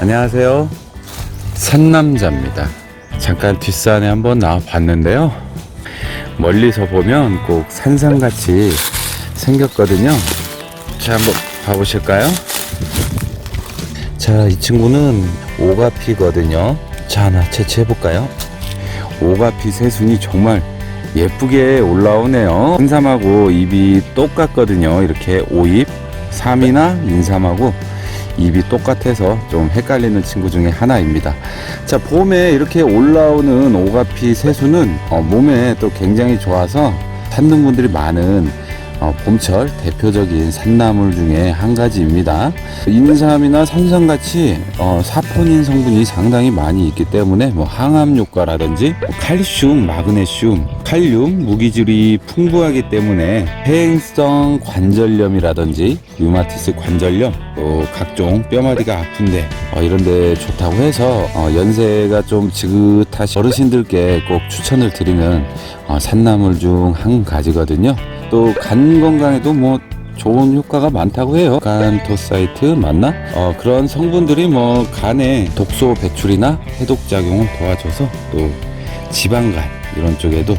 안녕하세요. 산남자입니다. 잠깐 뒷산에 한번 나와 봤는데요. 멀리서 보면 꼭 산삼같이 생겼거든요. 자, 한번 봐보실까요? 자, 이 친구는 오가피거든요. 자, 하나 채취해볼까요? 오가피 새순이 정말 예쁘게 올라오네요. 인삼하고 입이 똑같거든요. 이렇게 오입, 삼이나 인삼하고 입이 똑같아서 좀 헷갈리는 친구 중에 하나입니다. 자, 봄에 이렇게 올라오는 오가피 새수는 어, 몸에 또 굉장히 좋아서 찾는 분들이 많은 어, 봄철 대표적인 산나물 중에 한 가지입니다. 인삼이나 산삼같이 어, 사포닌 성분이 상당히 많이 있기 때문에 뭐 항암 효과라든지 뭐 칼슘, 마그네슘, 칼륨, 무기질이 풍부하기 때문에 해행성 관절염이라든지 류마티스 관절염, 또 각종 뼈마디가 아픈데 어, 이런데 좋다고 해서 어, 연세가 좀 지긋하신 어르신들께 꼭 추천을 드리는 어, 산나물 중 한 가지거든요. 또 간 건강에도 뭐 좋은 효과가 많다고 해요. 간토사이트 맞나? 어, 그런 성분들이 뭐 간에 독소 배출이나 해독 작용을 도와줘서 또 지방간 이런 쪽에도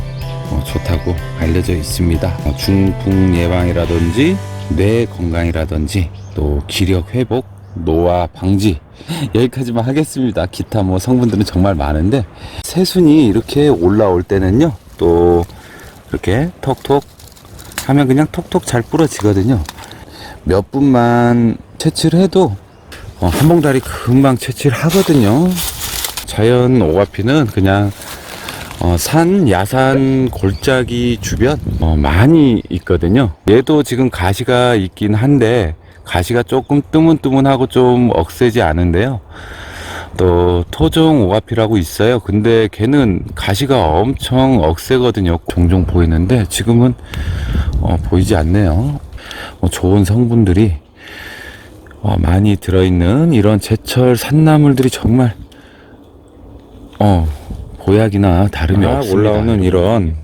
어, 좋다고 알려져 있습니다. 어, 중풍 예방이라든지 뇌 건강이라든지 또 기력 회복, 노화 방지 여기까지만 하겠습니다. 기타 뭐 성분들은 정말 많은데 새순이 이렇게 올라올 때는요 또 이렇게 톡톡 하면 그냥 톡톡 잘 부러지거든요. 몇 분만 채취를 해도 어, 한 봉다리 금방 채취를 하거든요. 자연 오가피는 그냥 어, 산, 야산, 골짜기 주변 어, 많이 있거든요. 얘도 지금 가시가 있긴 한데 가시가 조금 뜨문뜨문하고 좀 억세지 않은데요. 또 토종 오가피라고 있어요. 근데 걔는 가시가 엄청 억세거든요. 종종 보이는데 지금은 어, 보이지 않네요. 어, 좋은 성분들이 어, 많이 들어있는 이런 제철 산나물들이 정말 어, 보약이나 다름이 아, 없습니다. 올라오는 이런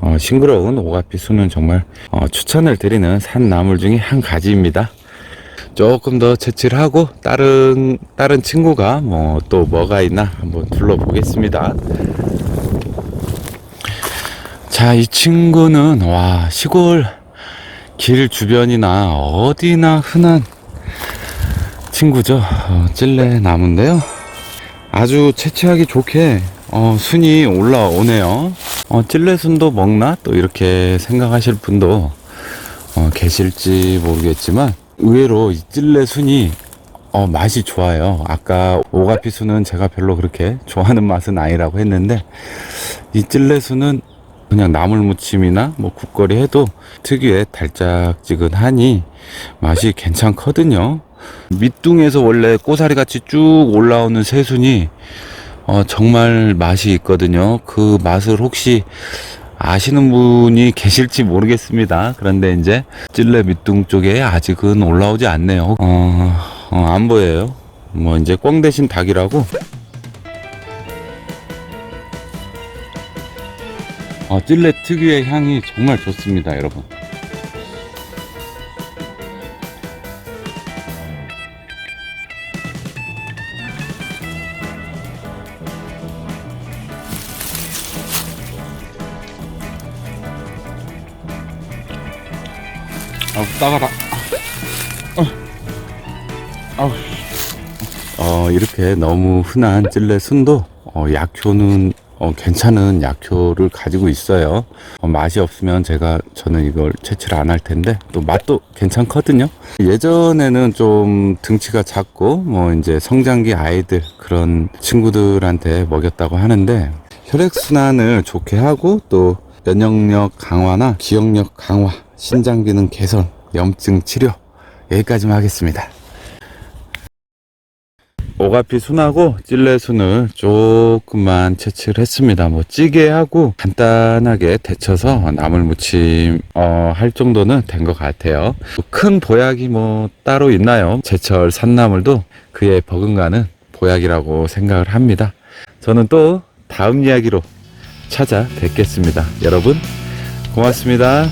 어, 싱그러운 오가피 수는 정말 어, 추천을 드리는 산나물 중에 한 가지입니다. 조금 더 채취를 하고 다른 다른 친구가 뭐 또 뭐가 있나 한번 둘러보겠습니다. 자, 이 친구는 와 시골 길 주변이나 어디나 흔한 친구죠. 어, 찔레 나무인데요. 아주 채취하기 좋게 어, 순이 올라오네요. 어, 찔레순도 먹나 또 이렇게 생각하실 분도 어, 계실지 모르겠지만 의외로 이 찔레 순이 어, 맛이 좋아요. 아까 오가피 순은 제가 별로 그렇게 좋아하는 맛은 아니라고 했는데 이 찔레 순은 그냥 나물 무침이나 뭐 국거리 해도 특유의 달짝지근하니 맛이 괜찮거든요. 밑둥에서 원래 꼬사리 같이 쭉 올라오는 새순이 어, 정말 맛이 있거든요. 그 맛을 혹시 아시는 분이 계실지 모르겠습니다. 그런데 이제 찔레 밑둥 쪽에 아직은 올라오지 않네요. 어, 어, 안 보여요. 뭐 이제 꽝 대신 닭이라고. 어, 찔레 특유의 향이 정말 좋습니다, 여러분. 아우 따가라. 아우. 어 이렇게 너무 흔한 찔레 순도 어, 약효는 어, 괜찮은 약효를 가지고 있어요. 어, 맛이 없으면 제가 저는 이걸 채취를 안 할 텐데 또 맛도 괜찮거든요. 예전에는 좀 등치가 작고 뭐 이제 성장기 아이들 그런 친구들한테 먹였다고 하는데 혈액 순환을 좋게 하고 또 면역력 강화나 기억력 강화, 신장 기능 개선, 염증 치료 여기까지만 하겠습니다. 오가피 순하고 찔레 순을 조금만 채취를 했습니다. 뭐 찌개하고 간단하게 데쳐서 나물 무침 어, 할 정도는 된 것 같아요. 큰 보약이 뭐 따로 있나요? 제철 산나물도 그에 버금가는 보약이라고 생각을 합니다. 저는 또 다음 이야기로 찾아 뵙겠습니다. 여러분 고맙습니다.